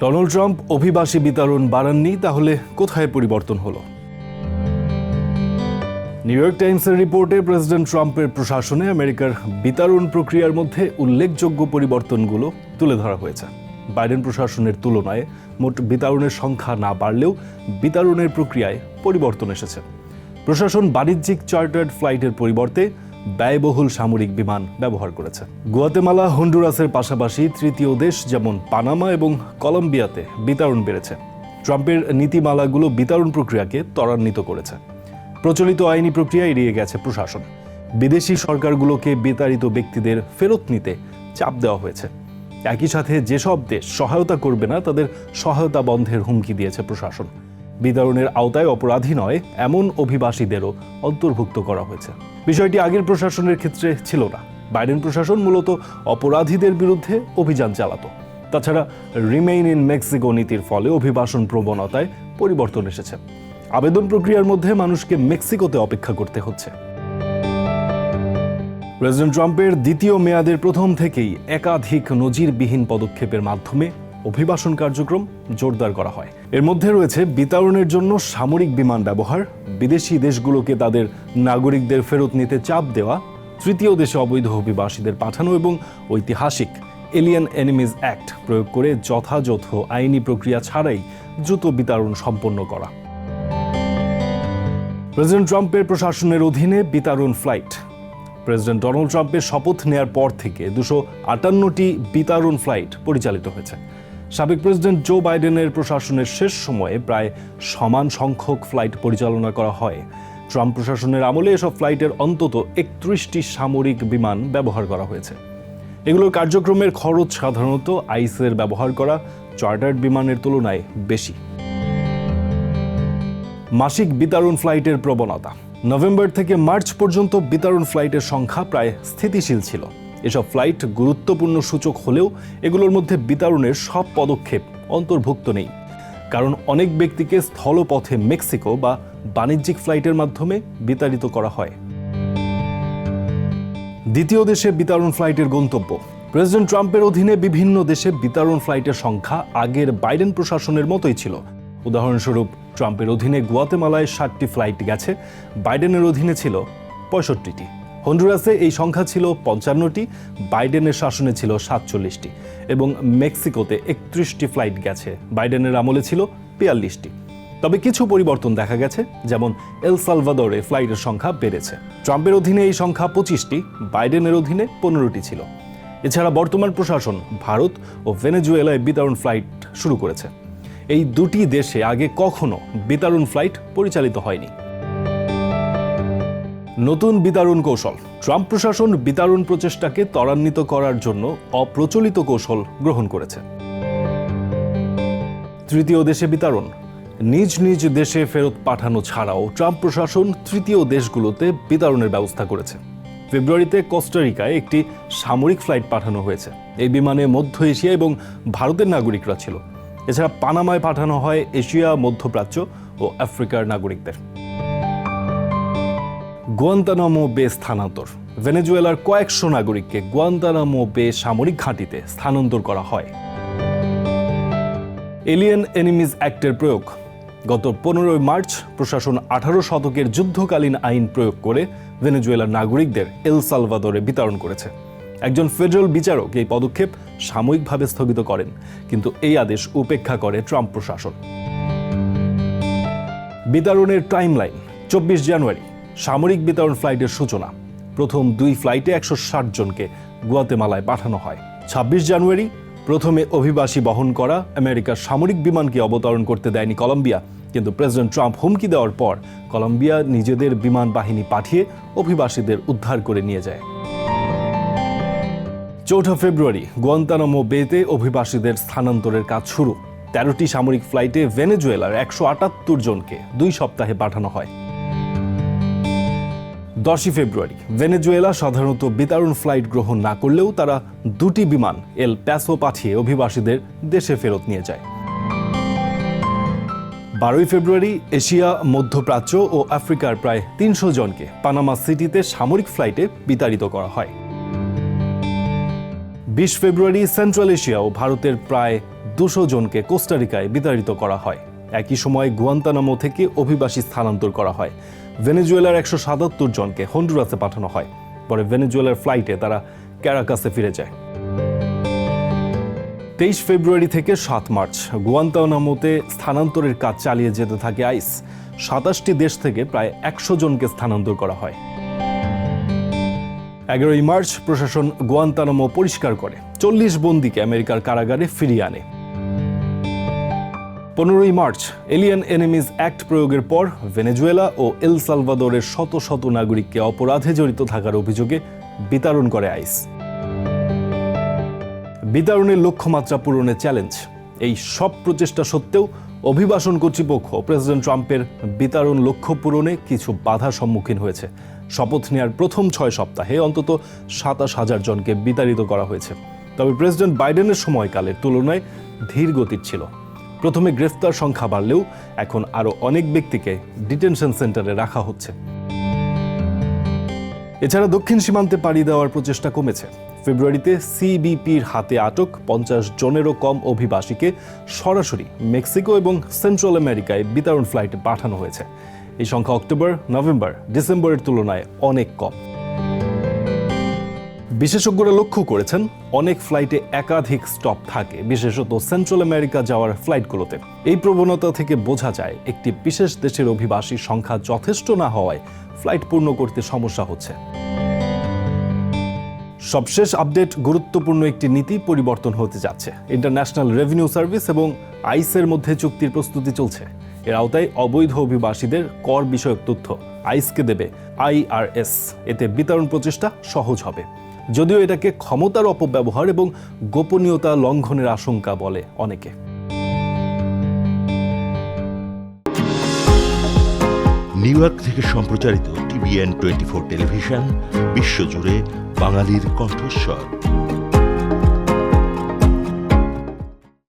Donald Trump অভিবাসী বিতরণ বাড়াননি, তাহলে কোথায় পরিবর্তন হলো? নিউ ইয়র্ক টাইমসের রিপোর্টে প্রেসিডেন্ট ট্রাম্পের প্রশাসনে আমেরিকার বিতরণ প্রক্রিয়ার মধ্যে উল্লেখযোগ্য পরিবর্তনগুলো তুলে ধরা হয়েছে। বাইডেন প্রশাসনের তুলনায় মোট বিতরণের সংখ্যা না বাড়লেও বিতরণের প্রক্রিয়ায় পরিবর্তন এসেছে। প্রশাসন বাণিজ্যিক চার্টার্ড ফ্লাইটের পরিবর্তে ব্যয়বহুল সামরিক বিমান ব্যবহার করেছে। গুয়াতেমালা, হন্ডুরাসের পাশাপাশি তৃতীয় দেশ যেমন পানামা এবং কলম্বিয়াতে বিতরণ বেড়েছে। ট্রাম্পের নীতিমালাগুলো বিতরণ প্রক্রিয়াকে ত্বরান্বিত করেছে। প্রচলিত আইনি প্রক্রিয়া এড়িয়ে গেছে প্রশাসন। বিদেশি সরকারগুলোকে বিতাড়িত ব্যক্তিদের ফেরত নিতে চাপ দেওয়া হয়েছে। একই সাথে যেসব দেশ সহায়তা করবে না, তাদের সহায়তা বন্ধের হুমকি দিয়েছে প্রশাসন। বিতরণের আওতায় অপরাধী নয়, এমন অভিবাসীদেরও অন্তর্ভুক্ত করা হয়েছে। বিষয়টি আগের প্রশাসনের ক্ষেত্রে ছিল না। বাইডেন প্রশাসন মূলত অপরাধীদের বিরুদ্ধে অভিযান চালাতো। তাছাড়া রিমেইন ইন মেক্সিকো নীতির ফলে অভিবাসন প্রবণতায় পরিবর্তন এসেছে। আবেদন প্রক্রিয়ার মধ্যে মানুষকে মেক্সিকোতে অপেক্ষা করতে হচ্ছে। প্রেসিডেন্ট ট্রাম্পের দ্বিতীয় মেয়াদের প্রথম থেকেই একাধিক নজিরবিহীন পদক্ষেপের মাধ্যমে অভিবাসন কার্যক্রম জোরদার করা হয়। এর মধ্যে রয়েছে বিতরণের জন্য সামরিক বিমান ব্যবহার, বিদেশি দেশগুলোকে তাদের নাগরিকদের ফেরত নিতে চাপ দেওয়া, তৃতীয় দেশে অবৈধ অভিবাসীদের পাঠানো এবং ঐতিহাসিক এলিয়ান এনিমিজ অ্যাক্ট প্রয়োগ করে যথাযথ আইনি প্রক্রিয়া ছাড়াই দ্রুত বিতরণ সম্পন্ন করা। প্রেসিডেন্ট ট্রাম্পের প্রশাসনের অধীনে বিতরণ ফ্লাইট। প্রেসিডেন্ট ডোনাল্ড ট্রাম্পের শপথ নেয়ার পর থেকে দুশো আটান্নটি বিতরণ ফ্লাইট পরিচালিত হয়েছে। সাবেক প্রেসিডেন্ট জো বাইডেনের প্রশাসনের শেষ সময়ে প্রায় সমান সংখ্যক ফ্লাইট পরিচালনা করা হয়। ট্রাম্প প্রশাসনের আমলে এসব ফ্লাইটের অন্তত একত্রিশটি সামরিক বিমান ব্যবহার করা হয়েছে। এগুলোর কার্যক্রমের খরচ সাধারণত আইসের ব্যবহার করা চার্টার্ড বিমানের তুলনায় বেশি। মাসিক বিতরণ ফ্লাইটের প্রবণতা। নভেম্বর থেকে মার্চ পর্যন্ত বিতরণ ফ্লাইটের সংখ্যা প্রায় স্থিতিশীল ছিল। এসব ফ্লাইট গুরুত্বপূর্ণ সূচক হলেও এগুলোর মধ্যে বিতরণের সব পদক্ষেপ অন্তর্ভুক্ত নেই। কারণ অনেক ব্যক্তিকে স্থলপথে মেক্সিকো বা বাণিজ্যিক ফ্লাইটের মাধ্যমে বিতাড়িত করা হয়। দ্বিতীয় দেশে বিতরণ ফ্লাইটের গন্তব্য। প্রেসিডেন্ট ট্রাম্পের অধীনে বিভিন্ন দেশে বিতরণ ফ্লাইটের সংখ্যা আগের বাইডেন প্রশাসনের মতোই ছিল। উদাহরণস্বরূপ, ট্রাম্পের অধীনে গুয়াতেমালায় ষাটটি ফ্লাইট গেছে, বাইডেনের অধীনে ছিল পঁয়ষট্টিটি। হন্ডুরাসে এই সংখ্যা ছিল পঞ্চান্নটি, বাইডেনের শাসনে ছিল সাতচল্লিশটি এবং মেক্সিকোতে একত্রিশটি ফ্লাইট গেছে। বাইডেনের আমলে ছিল বিয়াল্লিশটি। তবে কিছু পরিবর্তন দেখা গেছে, যেমন এল সালভাদরে ফ্লাইটের সংখ্যা বেড়েছে। ট্রাম্পের অধীনে এই সংখ্যা পঁচিশটি, বাইডেনের অধীনে পনেরোটি ছিল। এছাড়া বর্তমান প্রশাসন ভারত ও ভেনেজুয়েলায় বিতরণ ফ্লাইট শুরু করেছে। এই দুটি দেশে আগে কখনো বিতরণ ফ্লাইট পরিচালিত হয়নি। নতুন বিতরণ কৌশল। ট্রাম্প প্রশাসন বিতরণ প্রচেষ্টাকে ত্বরান্বিত করার জন্য অপ্রচলিত কৌশল গ্রহণ করেছে। তৃতীয় দেশে বিতরণ নিজ নিজ দেশে ফেরত পাঠানো ছাড়াও ট্রাম্প প্রশাসন তৃতীয় দেশগুলোতে বিতরণের ব্যবস্থা করেছে। ফেব্রুয়ারিতে কোস্টারিকায় একটি সামরিক ফ্লাইট পাঠানো হয়েছে। এই বিমানে মধ্য এশিয়া এবং ভারতের নাগরিকরা ছিল। এছাড়া পানামায় পাঠানো হয় এশিয়া, মধ্যপ্রাচ্য ও আফ্রিকার নাগরিকদের। গুয়ান্তানামো বে স্থানান্তর। ভেনেজুয়েলার কয়েকশো নাগরিককে গুয়ান্তানামো বে সামরিক ঘাঁটিতে স্থানান্তর করা হয়। এলিয়েন এনিমিজ অ্যাক্টের প্রয়োগ। গত পনেরোই মার্চ প্রশাসন আঠারো শতকের যুদ্ধকালীন আইন প্রয়োগ করে ভেনেজুয়েলার নাগরিকদের এল সালভাদরে বিতরণ করেছে। একজন ফেডারেল বিচারক এই পদক্ষেপ সাময়িকভাবে স্থগিত করেন, কিন্তু এই আদেশ উপেক্ষা করে ট্রাম্প প্রশাসন। বিতরণের টাইমলাইন, চব্বিশ জানুয়ারি। সামরিক বিতরণ ফ্লাইটের সূচনা। প্রথম দুই ফ্লাইটে একশো ষাট জনকে গুয়াতেমালায় পাঠানো হয়। ছাব্বিশ জানুয়ারি প্রথমে অভিবাসী বহন করা আমেরিকার সামরিক বিমানকে অবতরণ করতে দেয়নি কলম্বিয়া। কিন্তু প্রেসিডেন্ট ট্রাম্প হুমকি দেওয়ার পর কলম্বিয়া নিজেদের বিমান বাহিনী পাঠিয়ে অভিবাসীদের উদ্ধার করে নিয়ে যায়। চৌঠা ফেব্রুয়ারি গুয়ান্তানামো বেতে অভিবাসীদের স্থানান্তরের কাজ শুরু। তেরোটি সামরিক ফ্লাইটে ভেনেজুয়েলার একশো আটাত্তর জনকে দুই সপ্তাহে পাঠানো হয়। দশই ফেব্রুয়ারি, ভেনেজুয়েলা সাধারণত বিতরণ ফ্লাইট গ্রহণ না করলেও তারা দুটি বিমান এল প্যাসো পাঠিয়ে অভিবাসীদের দেশে ফেরত নিয়ে যায়। বারোই ফেব্রুয়ারি, এশিয়া, মধ্যপ্রাচ্য ও আফ্রিকার প্রায় তিনশো জনকে পানামা সিটিতে সামরিক ফ্লাইটে বিতাড়িত করা হয়। বিশ ফেব্রুয়ারি, সেন্ট্রাল এশিয়া ও ভারতের প্রায় দুশো জনকে কোস্টারিকায় বিতাড়িত করা হয়। একই সময় গুয়ান্তানামো থেকে অভিবাসী স্থানান্তর করা হয়। ভেনেজুয়েলার একশো সাতাত্তর জনকে হন্ডুরাসে পাঠানো হয়। পরে ভেনেজুয়েলার ফ্লাইটে তারা ক্যারাকাসে ফিরে যায়। তেইশ ফেব্রুয়ারি থেকে সাত মার্চ, গুয়ান্তানামোতে স্থানান্তরের কাজ চালিয়ে যেতে থাকে আইস। সাতাশটি দেশ থেকে প্রায় একশো জনকে স্থানান্তর করা হয়। এগারোই মার্চ প্রশাসন গুয়ান্তানামো পরিষ্কার করে। চল্লিশ বন্দীকে আমেরিকার কারাগারে ফিরিয়ে আনে। পনেরোই মার্চ, এলিয়ান এনিমিজ অ্যাক্ট প্রয়োগের পর ভেনেজুয়েলা ও এল সালভাদোরের শত শত নাগরিককে অপরাধে জড়িত থাকার অভিযোগে বিতরণ করে আইস। বিতরণের লক্ষ্যমাত্রা পূরণে চ্যালেঞ্জ। এই সব প্রচেষ্টা সত্ত্বেও অভিবাসন কর্তৃপক্ষ প্রেসিডেন্ট ট্রাম্পের বিতরণ লক্ষ্য পূরণে কিছু বাধার সম্মুখীন হয়েছে। শপথ নেয়ার প্রথম ছয় সপ্তাহে অন্তত সাতাশ হাজার জনকে বিতাড়িত করা হয়েছে। তবে প্রেসিডেন্ট বাইডেনের সময়কালের তুলনায় ধীর গতির ছিল। প্রথমে গ্রেফতার সংখ্যা বাড়লেও এখন আরও অনেক ব্যক্তিকে ডিটেনশন সেন্টারে রাখা হচ্ছে। এছাড়া দক্ষিণ সীমান্তে পাড়ি দেওয়ার প্রচেষ্টা কমেছে। ফেব্রুয়ারিতে সিবিপির হাতে আটক পঞ্চাশ জনেরও কম অভিবাসীকে সরাসরি মেক্সিকো এবং সেন্ট্রাল আমেরিকায় বিতরণ ফ্লাইটে পাঠানো হয়েছে। এই সংখ্যা অক্টোবর, নভেম্বর, ডিসেম্বরের তুলনায় অনেক কম। বিশেষজ্ঞরা লক্ষ্য করেছেন, অনেক ফ্লাইটে একাধিক স্টপ থাকে, বিশেষত সেন্ট্রাল আমেরিকা যাওয়ার ফ্লাইটগুলোতে। এই প্রবণতা থেকে বোঝা যায়, একটি বিশেষ দেশের অভিবাসী সংখ্যা যথেষ্ট না হওয়ায় ফ্লাইট পূর্ণ করতে সমস্যা হচ্ছে। সবশেষ আপডেট, গুরুত্বপূর্ণ একটি নীতি পরিবর্তন হতে যাচ্ছে। ইন্টারন্যাশনাল রেভিনিউ সার্ভিস এবং আইসের মধ্যে চুক্তির প্রস্তুতি চলছে। এর আওতায় অবৈধ অভিবাসীদের কর বিষয়ক তথ্য আইসকে দেবে আইআরএস। এতে বিতরণ প্রচেষ্টা সহজ হবে। যদিও এটাকে ক্ষমতার অপব্যবহার এবং গোপনীয়তা লঙ্ঘনের আশঙ্কা বলে অনেকে। নিউ ইয়র্ক থেকে সম্প্রচারিত টিভিএন টোয়েন্টি ফোর টেলিভিশন, বিশ্বজুড়ে বাঙালির কণ্ঠস্বর।